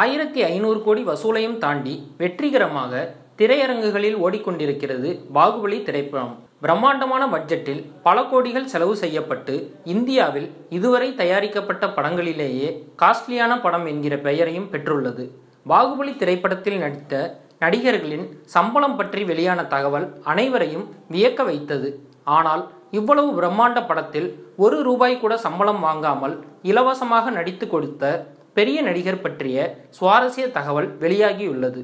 ஆயிரத்தி ஐநூறு கோடி வசூலையும் தாண்டி வெற்றிகரமாக திரையரங்குகளில் ஓடிக்கொண்டிருக்கிறது பாகுபலி திரைப்படம். பிரம்மாண்டமான பட்ஜெட்டில் பல கோடிகள் செலவு செய்யப்பட்டு இந்தியாவில் இதுவரை தயாரிக்கப்பட்ட படங்களிலேயே காஸ்ட்லியான படம் என்கிற பெயரையும் பெற்றுள்ளது. பாகுபலி திரைப்படத்தில் நடித்த நடிகர்களின் சம்பளம் பற்றி வெளியான தகவல் அனைவரையும் வியக்க வைத்தது. ஆனால் இவ்வளவு பிரம்மாண்ட படத்தில் ஒரு ரூபாய் கூட சம்பளம் வாங்காமல் இலவசமாக நடித்து கொடுத்த பெரிய நடிகர் பற்றிய சுவாரஸ்ய தகவல் வெளியாகியுள்ளது.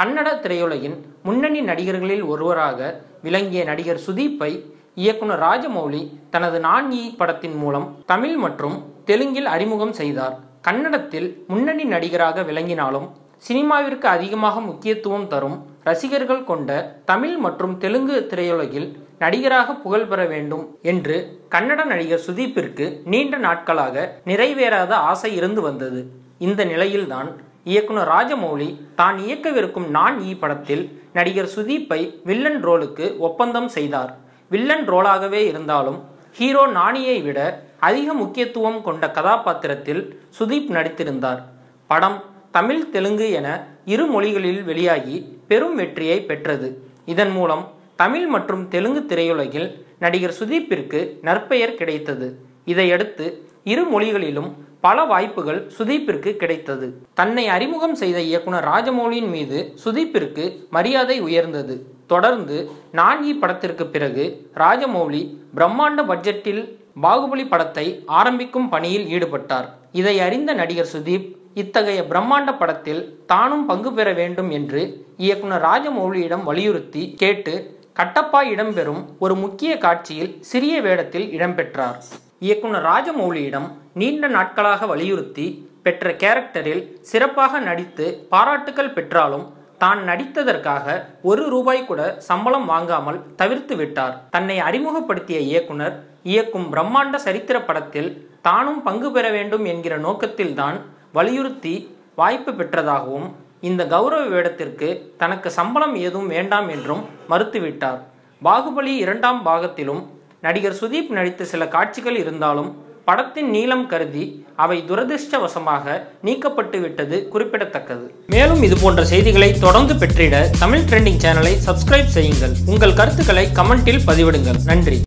கன்னட திரையுலகின் முன்னணி நடிகர்களில் ஒருவராக விளங்கிய நடிகர் சுதீப்பை இயக்குனர் ராஜமௌலி தனது நான் படத்தின் மூலம் தமிழ் மற்றும் தெலுங்கில் அறிமுகம் செய்தார். கன்னடத்தில் முன்னணி நடிகராக விளங்கினாலும் சினிமாவிற்கு அதிகமாக முக்கியத்துவம் தரும் ரசிகர்கள் கொண்ட தமிழ் மற்றும் தெலுங்கு திரையுலகில் நடிகராக புகழ் பெற வேண்டும் என்று கன்னட நடிகர் சுதீப்பிற்கு நீண்ட நாட்களாக நிறைவேறாத ஆசை இருந்து வந்தது. இந்த நிலையில்தான் இயக்குனர் ராஜமௌலி தான் இயக்கவிருக்கும் நான் ஈ படத்தில் நடிகர் சுதீப்பை வில்லன் ரோலுக்கு ஒப்பந்தம் செய்தார். வில்லன் ரோலாகவே இருந்தாலும் ஹீரோ நானியை விட அதிக முக்கியத்துவம் கொண்ட கதாபாத்திரத்தில் சுதீப் நடித்திருந்தார். படம் தமிழ் தெலுங்கு என இரு மொழிகளில் வெளியாகி பெரும் வெற்றியை பெற்றது. இதன் மூலம் தமிழ் மற்றும் தெலுங்கு திரையுலகில் நடிகர் சுதீப்பிற்கு நற்பெயர் கிடைத்தது. இதையடுத்து இரு மொழிகளிலும் பல வாய்ப்புகள் சுதீப்பிற்கு கிடைத்தது. தன்னை அறிமுகம் செய்த இயக்குனர் ராஜமௌலியின் மீது சுதீப்பிற்கு மரியாதை உயர்ந்தது. தொடர்ந்து நான்கி படத்திற்கு பிறகு ராஜமௌலி பிரம்மாண்ட பட்ஜெட்டில் பாகுபலி படத்தை ஆரம்பிக்கும் பணியில் ஈடுபட்டார். இதை அறிந்த நடிகர் சுதீப் இத்தகைய பிரம்மாண்ட படத்தில் தானும் பங்கு பெற வேண்டும் என்று இயக்குனர் ராஜமௌலியிடம் வலியுறுத்தி கேட்டு கட்டப்பா இடம்பெறும் ஒரு முக்கிய காட்சியில் சிறிய வேடத்தில் இடம்பெற்றார். இயக்குனர் ராஜமௌலியிடம் நீண்ட நாட்களாக வலியுறுத்தி பெற்ற கேரக்டரில் சிறப்பாக நடித்து பாராட்டுகள் பெற்றாலும் தான் நடித்ததற்காக ஒரு ரூபாய் கூட சம்பளம் வாங்காமல் தவிர்த்து விட்டார். தன்னை அறிமுகப்படுத்திய இயக்குனர் இயக்கும் பிரம்மாண்ட சரித்திர படத்தில் தானும் பங்கு பெற வேண்டும் என்கிற நோக்கத்தில்தான் வலியுறுத்தி வாய்ப்பு பெற்றதாகவும் இந்த கௌரவ வேடத்திற்கு தனக்கு சம்பளம் ஏதும் வேண்டாம் என்றும் மறுத்துவிட்டார். பாகுபலி இரண்டாம் பாகத்திலும் நடிகர் சுதீப் நடித்த சில காட்சிகள் இருந்தாலும் படத்தின் நீளம் கருதி அவை துரதிர்ஷ்டவசமாக நீக்கப்பட்டு விட்டது குறிப்பிடத்தக்கது. மேலும் இது போன்ற செய்திகளை தொடர்ந்து பெற்றிட தமிழ் ட்ரெண்டிங் சேனலை சப்ஸ்கிரைப் செய்யுங்கள். உங்கள் கருத்துக்களை கமெண்டில் பதிவிடுங்கள். நன்றி.